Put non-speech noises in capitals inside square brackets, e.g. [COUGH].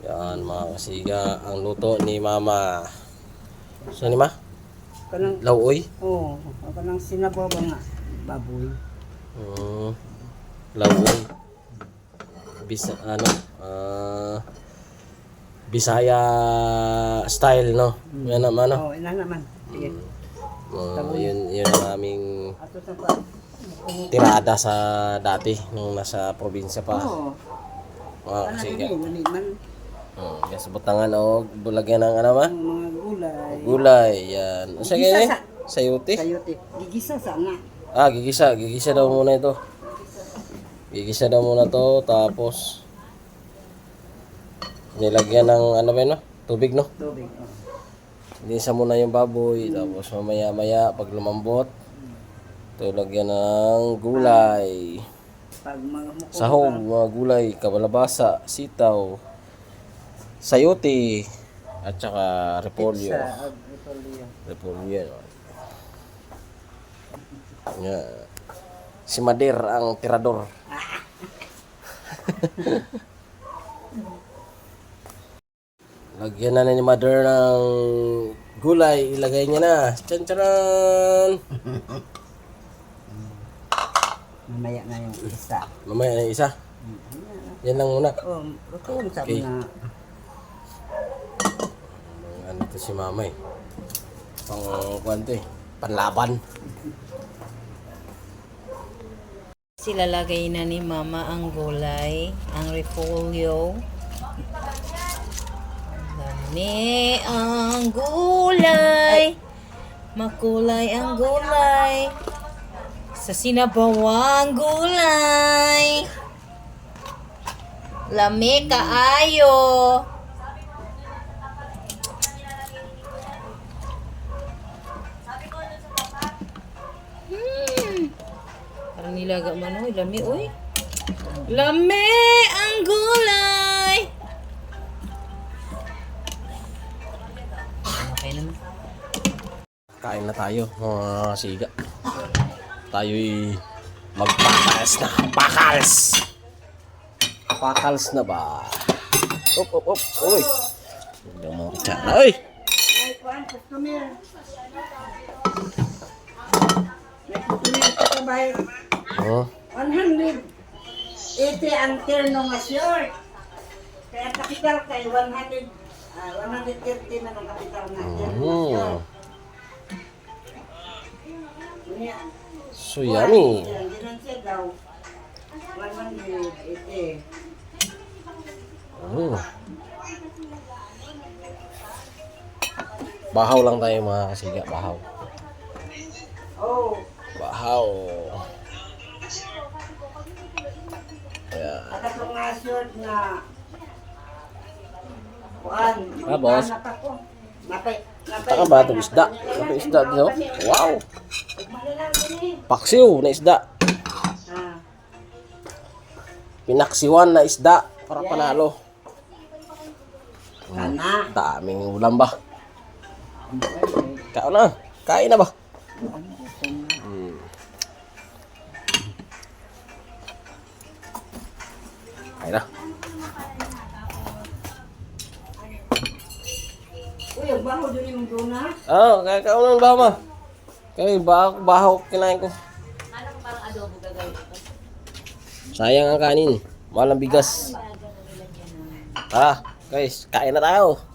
Yan mga kasiga, ang luto ni Mama. Saan ni Ma? Kanang, Lauoy? oh, ako nang sinabaw ba nga, baboy. Mm, lauoy. Bisa, ano, ah, Bisaya style, no? Yan naman, no? Oh, ina naman. Sige. Uh, yun, yun ang aming tirada sa dati, nung nasa probinsya pa. Oh, Mga ano kasiga. din, maniman. Hmm, yan sa butangan o bulagyan ng ano ba? Mga gulay. Gulay, yan. Ano sa Gigisa ganyan? sa- Sayuti? Sayote. Gigisa sa nga. Ah, gigisa. Gigisa daw muna ito. Gigisa daw muna to tapos nilagyan ng ano ba yun, no? Tubig, no? Tubig. Oh. Dinisa muna yung baboy, tapos mamaya-maya pag lumambot, ito lagyan ng gulay. Pag mga. Sahog, mga gulay, kabalabasa, sitaw, sayote, at saka repolyo. Sa uh, repolyo. Yan. Si Madir ang tirador. [LAUGHS] Lagyan na ni Mother ng gulay. Ilagay niya na. Tsan tsaran! Mamaya na yung isa. Mamaya na yung isa. Yan lang muna. Oh, rutuon sa Okay. mga Ano to si mama eh. Pang kwento eh. Panlaban. Silalagay na ni Mama ang gulay, ang repolyo. Dami ang gulay. Makulay ang gulay. Sa sinabawang gulay. Lami kaayo. Hmm. Nilaga man oy, lami oy. Lami ang gulay. Okay naman. Kain na tayo, mga siga. Tayo'y magpakals na. Pakals! Pakals na ba? Op, op, op. Uy! Huwag na mga kutsara. Uy! Customer. Customer sa kabay. Oh, 180 ang terno nga short. Kaya kapital kay 100, ah, 130 man ang kapital nga terno short. So yummy. 180. Mm. Bahaw lang tayo mga kasiga. Bahaw. Oh, Bahaw. Short nga kuan. Ah, boss. Napay. Taka ba itong isda? Ito isda dito. Wow! Paksiw na isda. Ah, Pinaksiwan na isda para panalo. kana. Daming ulam ba? Kain na. Kain na ba? Kain na. Uy, ang baho dun yung duna. Ah, kaya kaunan ba ma? Kaya baho, baho kinain ko. Anong parang adobo gagawin ito? Sayang ang kanin. Mahal ang bigas. Tara, guys, kain na tayo.